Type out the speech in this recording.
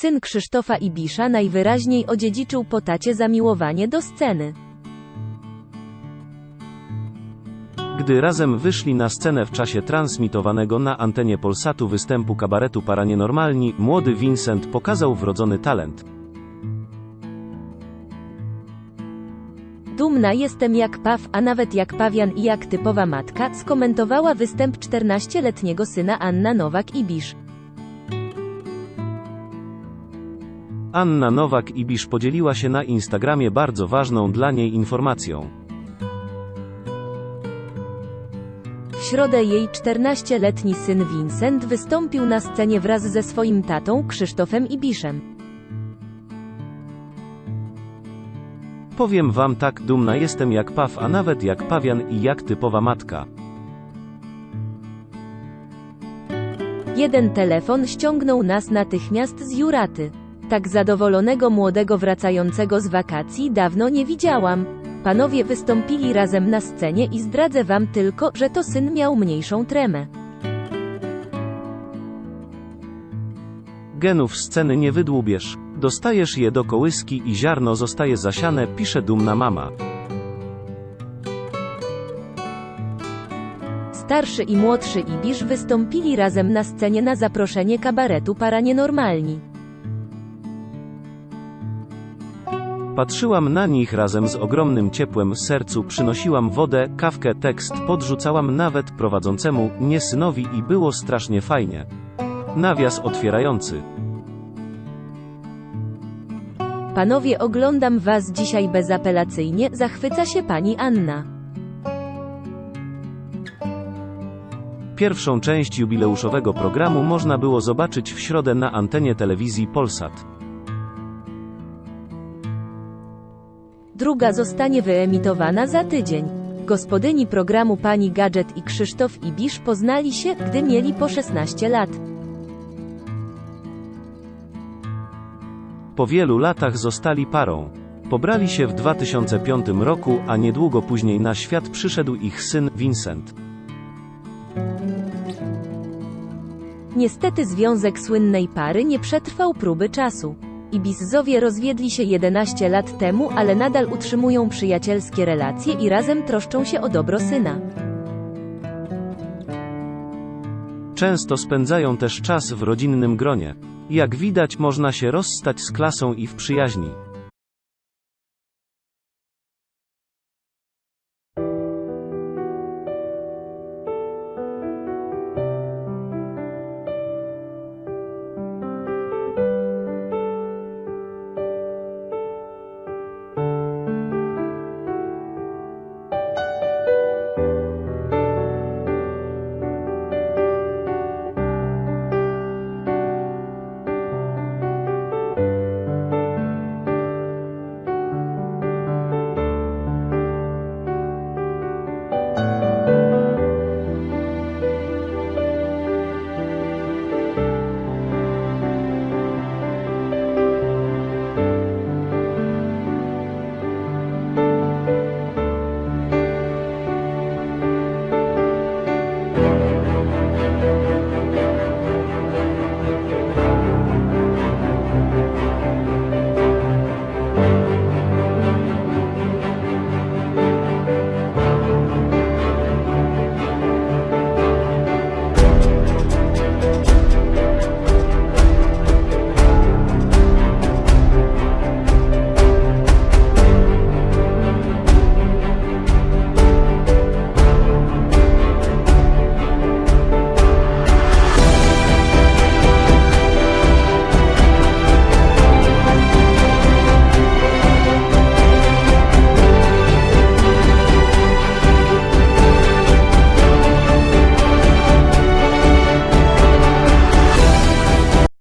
Syn Krzysztofa Ibisza najwyraźniej odziedziczył po tacie zamiłowanie do sceny. Gdy razem wyszli na scenę w czasie transmitowanego na antenie Polsatu występu kabaretu Paranienormalni, młody Vincent pokazał wrodzony talent. Dumna jestem jak paw, a nawet jak pawian i jak typowa matka, skomentowała występ 14-letniego syna Anna Nowak-Ibisz. Anna Nowak-Ibisz podzieliła się na Instagramie bardzo ważną dla niej informacją. W środę jej 14-letni syn Vincent wystąpił na scenie wraz ze swoim tatą Krzysztofem Ibiszem. Powiem wam tak, dumna jestem jak paw, a nawet jak pawian i jak typowa matka. Jeden telefon ściągnął nas natychmiast z Juraty. Tak zadowolonego młodego wracającego z wakacji dawno nie widziałam. Panowie wystąpili razem na scenie i zdradzę wam tylko, że to syn miał mniejszą tremę. Genów sceny nie wydłubiesz. Dostajesz je do kołyski i ziarno zostaje zasiane, pisze dumna mama. Starszy i młodszy Ibisz wystąpili razem na scenie na zaproszenie kabaretu Paranienormalni. Patrzyłam na nich razem z ogromnym ciepłem sercu, przynosiłam wodę, kawkę, tekst, podrzucałam nawet prowadzącemu, nie synowi i było strasznie fajnie. Nawias otwierający. Panowie oglądam was dzisiaj bezapelacyjnie, zachwyca się pani Anna. Pierwszą część jubileuszowego programu można było zobaczyć w środę na antenie telewizji Polsat. Druga zostanie wyemitowana za tydzień. Gospodyni programu pani Gadżet i Krzysztof Ibisz poznali się, gdy mieli po 16 lat. Po wielu latach zostali parą. Pobrali się w 2005 roku, a niedługo później na świat przyszedł ich syn, Vincent. Niestety związek słynnej pary nie przetrwał próby czasu. Ibiszowie rozwiedli się 11 lat temu, ale nadal utrzymują przyjacielskie relacje i razem troszczą się o dobro syna. Często spędzają też czas w rodzinnym gronie. Jak widać, można się rozstać z klasą i w przyjaźni.